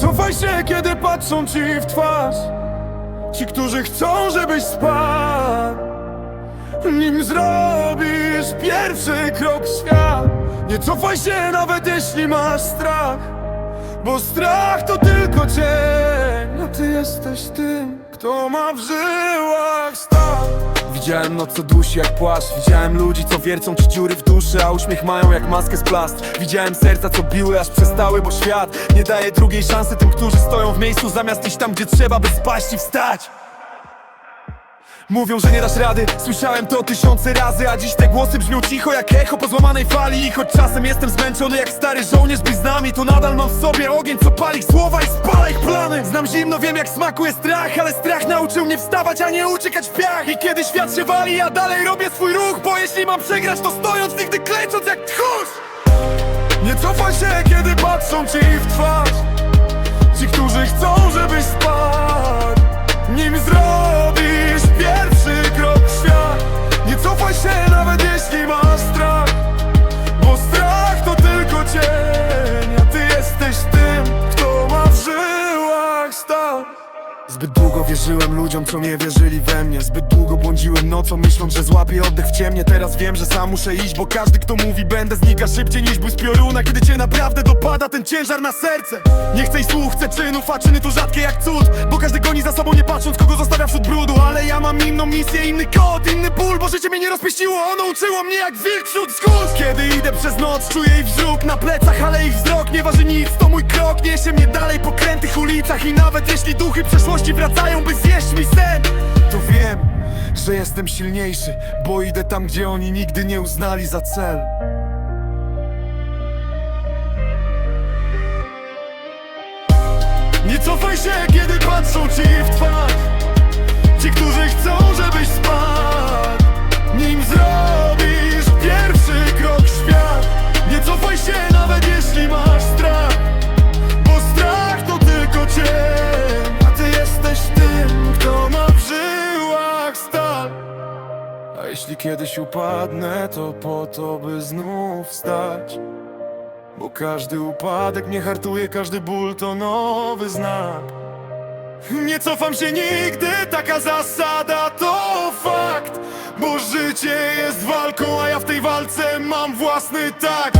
cofaj się, kiedy patrzą ci w twarz Ci, którzy chcą, żebyś spadł. Nim zrobisz pierwszy krok w świat Nie cofaj się, nawet jeśli masz strach Bo strach to tylko cień A ty jesteś tym, kto ma w żyłach Widziałem noc co dusi jak płaszcz. Widziałem ludzi co wiercą ci dziury w duszy A uśmiech mają jak maskę z plast. Widziałem serca co biły aż przestały Bo świat nie daje drugiej szansy tym, którzy stoją w miejscu Zamiast iść tam gdzie trzeba by spaść i wstać Mówią, że nie dasz rady, słyszałem to tysiące razy A dziś te głosy brzmią cicho jak echo po złamanej fali. I choć czasem jestem zmęczony jak stary żołnierz by z nami To nadal mam w sobie ogień, co pali słowa i spala ich plany. Znam zimno, wiem jak smakuje strach Ale strach nauczył mnie wstawać, a nie uciekać w piach. I kiedy świat się wali, ja dalej robię swój ruch Bo jeśli mam przegrać, to stojąc, nigdy klęcząc jak tchórz. Nie cofaj się, kiedy patrzą ci w twarz Ci, którzy chcą, żebyś spadł Zbyt długo wierzyłem ludziom, co nie wierzyli we mnie. Zbyt długo błądziłem nocą, myśląc, że złapię oddech w ciemnie. Teraz wiem, że sam muszę iść, bo każdy, kto mówi będę Znika szybciej niż błysk pioruna Kiedy cię naprawdę dopada ten ciężar na serce. Nie chcę i słuch, chcę czynów, a czyny to rzadkie jak cud Bo każdy goni za sobą, nie patrząc, kogo zostawia wśród brudu. Ale ja mam inną misję, inny kod, inny ból Bo życie mnie nie rozpieściło, ono uczyło mnie jak wilk wśród skóz Kiedy idę przez noc, czuję ich wzrok na plecach Ale ich wzrok nie waży nic, to mój krok Niesie mnie dalej po krętych ulicach I nawet jeśli duchy przeszłości wracają, by zjeść mi sen To wiem, że jestem silniejszy Bo idę tam, gdzie oni nigdy nie uznali za cel. Nie cofaj się, kiedy patrzą ci w twarz A jeśli kiedyś upadnę, to po to, by znów wstać bo każdy upadek mnie hartuje, każdy ból to nowy znak. Nie cofam się nigdy, taka zasada to fakt. Bo życie jest walką, a ja w tej walce mam własny tak